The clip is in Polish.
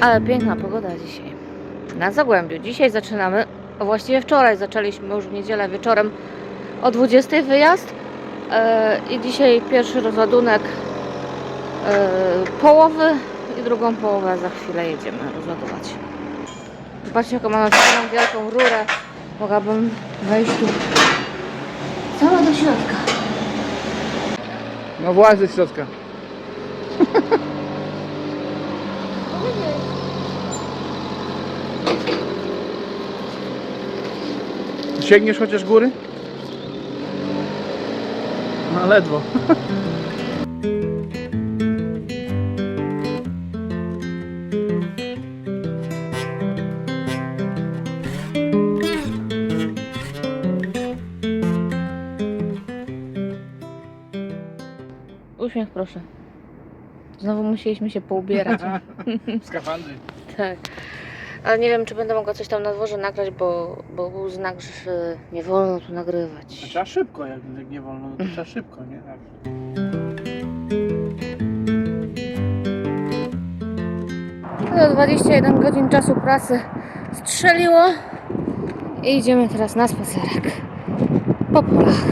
Ale piękna pogoda dzisiaj. Na Zagłębiu. Dzisiaj zaczynamy, a właściwie wczoraj zaczęliśmy już w niedzielę wieczorem o 20 wyjazd. E, I dzisiaj pierwszy rozładunek e, połowy i drugą połowę za chwilę jedziemy rozładować. Zobaczcie jaką mamy fajną wielką rurę. Mogłabym wejść tu cała do środka. No właź ze środka. Sięgniesz chociaż góry? No ledwo. Uśmiech proszę. Znowu musieliśmy się poubierać. Skafandry. tak. Ale nie wiem, czy będę mogła coś tam na dworze nagrać, bo, bo był znak, że nie wolno tu nagrywać. Trzeba szybko, jak, nie wolno, to trzeba szybko, nie? Tak. No, 21 godzin czasu pracy strzeliło i idziemy teraz na spacerek po polach.